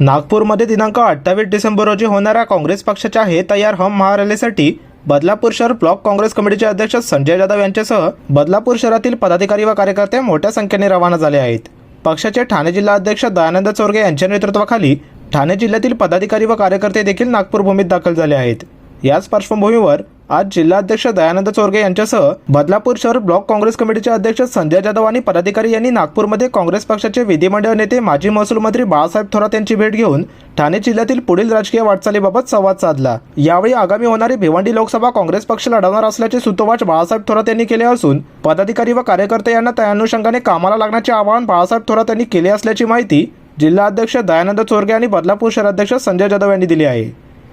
नागपूरमध्ये दिनांक अठ्ठावीस डिसेंबर रोजी होणाऱ्या काँग्रेस पक्षाच्या हे तयार हम महारॅलीसाठी बदलापूर शहर ब्लॉक काँग्रेस कमिटीचे अध्यक्ष संजय जाधव यांच्यासह बदलापूर शहरातील पदाधिकारी व कार्यकर्ते मोठ्या संख्येने रवाना झाले आहेत. पक्षाचे ठाणे जिल्हा अध्यक्ष दयानंद चोरगे यांच्या नेतृत्वाखाली ठाणे जिल्ह्यातील पदाधिकारी व कार्यकर्ते देखील नागपूर भूमीत दाखल झाले आहेत. याच पार्श्वभूमीवर आज जिल्हाध्यक्ष दयानंद चोरगे यांच्यासह बदलापूर शहर ब्लॉक काँग्रेस कमिटीचे अध्यक्ष संजय जाधव आणि पदाधिकारी यांनी नागपूरमध्ये काँग्रेस पक्षाचे विधिमंडळ नेते माजी महसूल मंत्री बाळासाहेब थोरात यांची भेट घेऊन ठाणे जिल्ह्यातील पुढील राजकीय वाटचालीबाबत संवाद साधला. यावेळी आगामी होणारी भिवंडी लोकसभा काँग्रेस पक्ष लढवणार असल्याचे सुतोवाच बाळासाहेब थोरात यांनी केले असून पदाधिकारी व कार्यकर्ते यांना त्या अनुषंगाने कामाला लागण्याचे आवाहन बाळासाहेब थोरात यांनी केले असल्याची माहिती जिल्हाध्यक्ष दयानंद चोरगे आणि बदलापूर शहराध्यक्ष संजय जाधव यांनी दिली आहे.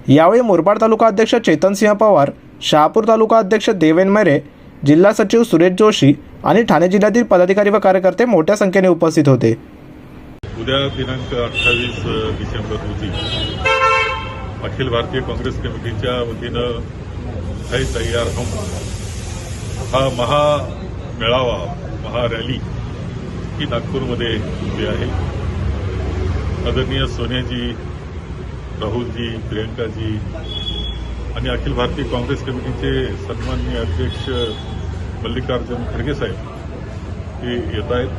यावेळी मुरबाड तालुका अध्यक्ष चेतनसिंह पवार शहापूर तालुका अध्यक्ष देवेन मैरे जिल्हा सचिव सुरेश जोशी आणि ठाणे जिल्ह्यातील पदाधिकारी व कार्यकर्ते मोठ्या संख्येने उपस्थित होते. उद्या दिनांक अठ्ठावीस डिसेंबर रोजी अखिल भारतीय काँग्रेस कमिटीच्या वतीनं है तयार हम. हा महा मेळावा महारॅली ही नागपूरमध्ये उभी आहे. आदरणीय सोनियाजी राहुलजी प्रियंकाजी आणि अखिल भारतीय काँग्रेस कमिटीचे सन्माननीय अध्यक्ष मल्लिकार्जुन खडगे साहेब हे येत आहेत.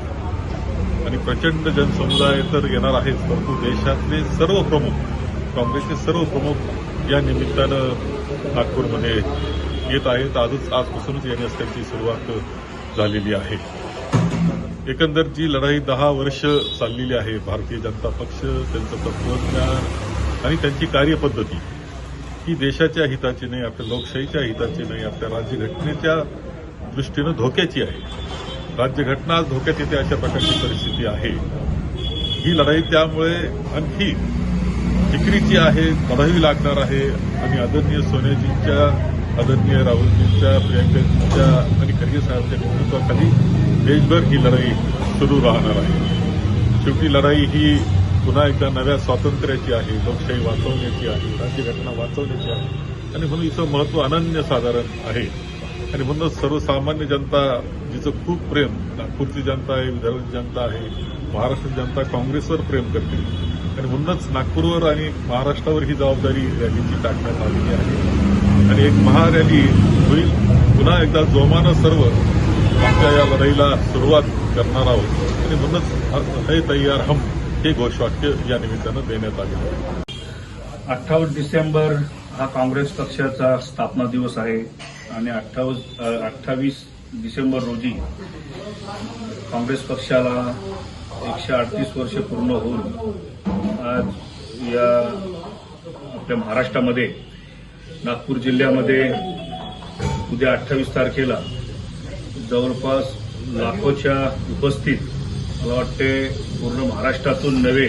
आणि प्रचंड जनसमुदाय तर येणार आहेच परंतु देशातले सर्व प्रमुख काँग्रेसचे सर्व प्रमुख या निमित्तानं नागपूरमध्ये येत आहेत. आजच आजपासूनच येण्यास त्यांची सुरुवात झालेली आहे. एकंदर जी लढाई दहा वर्ष चाललेली आहे भारतीय जनता पक्ष त्यांचं तत्वज्ञान आणि त्यांची कार्यपद्धती ही देशाच्या हिताची नाही आपल्या लोकशाहीच्या हिताची नाही आपल्या राज्यघटनेच्या दृष्टीनं धोक्याची आहे. राज्यघटना आज धोक्यात येते अशा प्रकारची परिस्थिती आहे. ही लढाई त्यामुळे आणखी जिकरीची आहे लढावी लागणार आहे. आणि आदरणीय सोनियाजींच्या आदरणीय राहुलजींच्या प्रियंकाजींच्या आणि खरगे साहेबांच्या नेतृत्वाखाली देशभर ही लढाई सुरू राहणार आहे. शेवटी लढाई ही पुन्हा एकदा नव्या स्वातंत्र्याची आहे लोकशाही वाचवण्याची आहे राज्यघटना वाचवण्याची आहे. आणि म्हणून हिचं महत्त्व अनन्यसाधारण आहे. आणि म्हणूनच सर्वसामान्य जनता जिचं खूप प्रेम नागपूरची जनता आहे विदर्भाची जनता आहे महाराष्ट्र जनता काँग्रेसवर प्रेम करते. आणि म्हणूनच नागपूरवर आणि महाराष्ट्रावर ही जबाबदारी रॅलीची टाकण्यात आलेली आहे. आणि एक महारॅली होईल. पुन्हा एकदा जोमानं सर्व आमच्या या लढाईला सुरुवात करणार आहोत. आणि म्हणूनच हे तयार हम. हे घोषवाक्य या निमित्तानं देण्यात आले अठ्ठावीस डिसेंबर हा काँग्रेस पक्षाचा स्थापना दिवस आहे आणि अठ्ठावीस अठ्ठावीस डिसेंबर रोजी काँग्रेस पक्षाला एकशे अडतीस वर्ष पूर्ण होऊन आज या आपल्या महाराष्ट्रामध्ये नागपूर जिल्ह्यामध्ये उद्या अठ्ठावीस तारखेला जवळपास लाखोच्या उपस्थित मला वाटते पूर्ण महाराष्ट्रातून नव्हे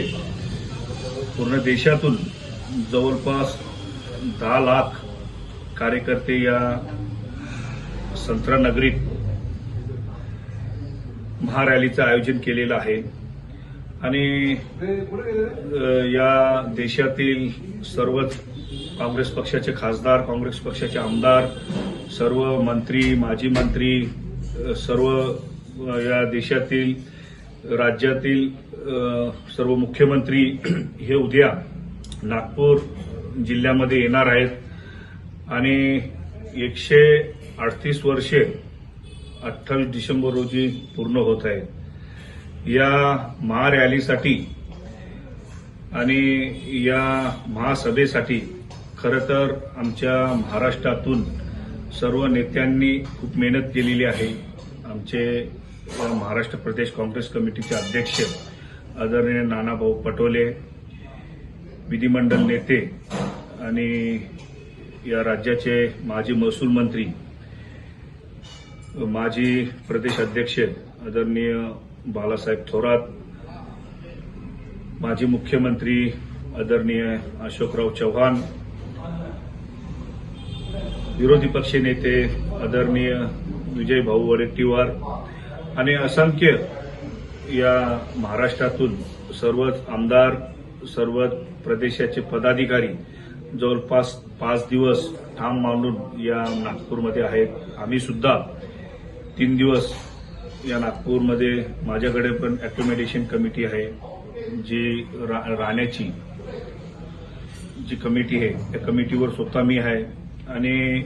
पूर्ण देशातून जवळपास दहा लाख कार्यकर्ते या संत्रा नगरीत महारॅलीचं आयोजन केलेलं आहे. आणि या देशातील सर्वच काँग्रेस पक्षाचे खासदार काँग्रेस पक्षाचे आमदार सर्व मंत्री माजी मंत्री सर्व या देशातील राज्यातील सर्व मुख्यमंत्री हे उद्या नागपूर जिल्ह्यामध्ये येणार आहेत. आणि एकशे अडतीस वर्षे अठ्ठावीस डिसेंबर रोजी पूर्ण होत आहेत. या महारॅलीसाठी आणि या महासभेसाठी खरं तर आमच्या महाराष्ट्रातून सर्व नेत्यांनी खूप मेहनत केलेली आहे. आमचे महाराष्ट्र प्रदेश काँग्रेस कमिटीचे अध्यक्ष आदरणीय नानाभाऊ पटोले विधिमंडळ नेते आणि या राज्याचे माजी महसूल मंत्री माजी प्रदेश अध्यक्ष आदरणीय बालासाहेब थोरात माजी मुख्यमंत्री आदरणीय अशोकराव चव्हाण विरोधी पक्ष नेते आदरणीय विजय भाऊ वडेट्टीवार आणि असंख्य या महाराष्ट्रातून सर्वच आमदार सर्व प्रदेशाचे पदाधिकारी जवळपास पाच दिवस ठाम मांडून या नागपूरमध्ये आहेत. आम्ही सुद्धा तीन दिवस या नागपूरमध्ये माझ्याकडे पण अकोमोडेशन कमिटी आहे जी रा, राहण्याची जी कमिटी आहे त्या कमिटीवर स्वतः मी आहे. आणि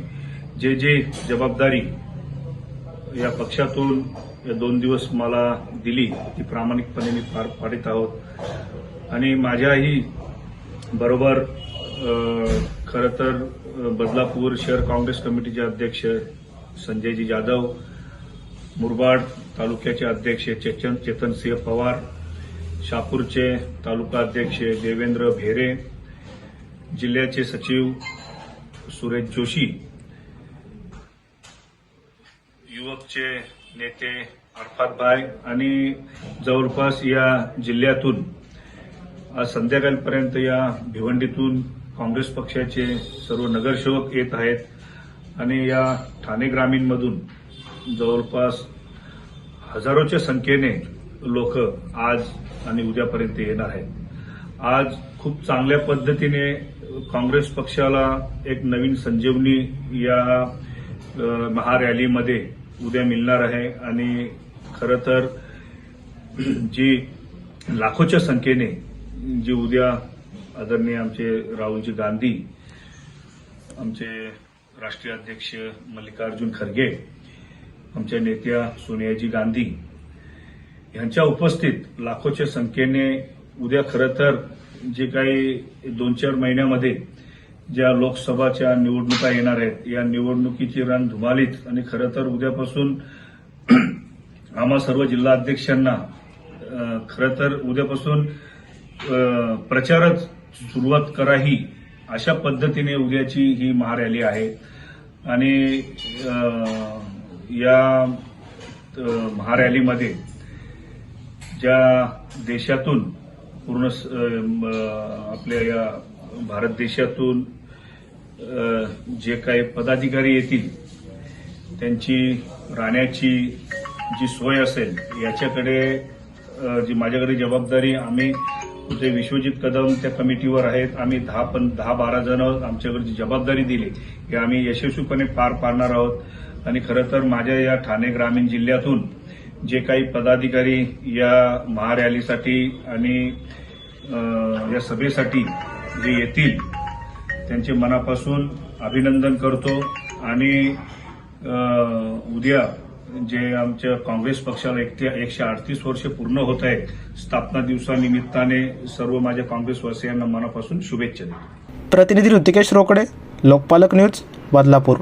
जे जे जबाबदारी या पक्षातून या दोन दिवस मला दिली ती प्रामाणिकपणे मी पार पाडित आहोत. आणि माझ्याही बरोबर खरं तर बदलापूर शहर काँग्रेस कमिटीचे अध्यक्ष संजयजी जाधव मुरबाड तालुक्याचे अध्यक्ष चेतन चेतनसिंह पवार शापूरचे तालुका अध्यक्ष देवेंद्र भेरे जिल्ह्याचे सचिव सुरेश जोशी युवकचे नेते अरफात भाई आणि जवळपास या जिल्ह्यातून आज संध्याकाळपर्यंत या भिवंडीतून काँग्रेस पक्षाचे सर्व नगरसेवक येत आहेत आणि या ठाणे ग्रामीणमधून जवळपास हजारोच्या संख्येने लोक आज आणि उद्यापर्यंत येणार आहेत. आज खूप चांगल्या पद्धतीने काँग्रेस पक्षाला एक नवीन संजीवनी या महारॅलीमध्ये उद्या मिळणार आहे आणि खरं तर जी लाखोच्या संख्येने जी उद्या आदरणीय आमचे राहुलजी गांधी आमचे राष्ट्रीय अध्यक्ष मल्लिकार्जुन खरगे आमच्या नेत्या सोनियाजी गांधी यांच्या उपस्थित लाखोच्या संख्येने उद्या खरं तर जे काही दोन चार महिन्यामध्ये ज्या लोकसभाच्या निवडणुका येणार आहेत या निवडणुकीची रण धुमालीत आणि खरं तर उद्यापासून आम्हा सर्व जिल्हाध्यक्षांना खरं तर उद्यापासून प्रचारच सुरुवात कराही अशा पद्धतीने उद्याची ही महारॅली आहे. आणि या महारॅलीमध्ये ज्या देशातून पूर्ण स- म, आपल्या या भारत देशातून जे काही पदाधिकारी येतील त्यांची राहण्याची जी सोय असेल याच्याकडे जी माझ्याकडे जबाबदारी आम्ही जे विश्वजित कदम त्या कमिटीवर आहेत आम्ही दहा पण दहा बारा जण आमच्याकडे जी जबाबदारी दिली ही आम्ही यशस्वीपणे पार पाडणार आहोत. आणि खरं तर माझ्या या ठाणे ग्रामीण जिल्ह्यातून जे काही पदाधिकारी या महारॅलीसाठी आणि या सभेसाठी जे येतील त्यांचे मनापासून अभिनंदन करतो. आणि उद्या जे आमच्या काँग्रेस पक्षाला एक एकशे अडतीस वर्ष पूर्ण होत आहेत स्थापना दिवसानिमित्ताने सर्व माझ्या काँग्रेसवासियांना मनापासून शुभेच्छा देतो. प्रतिनिधी ऋतिकेश रोकडे लोकपालक न्यूज बदलापूर.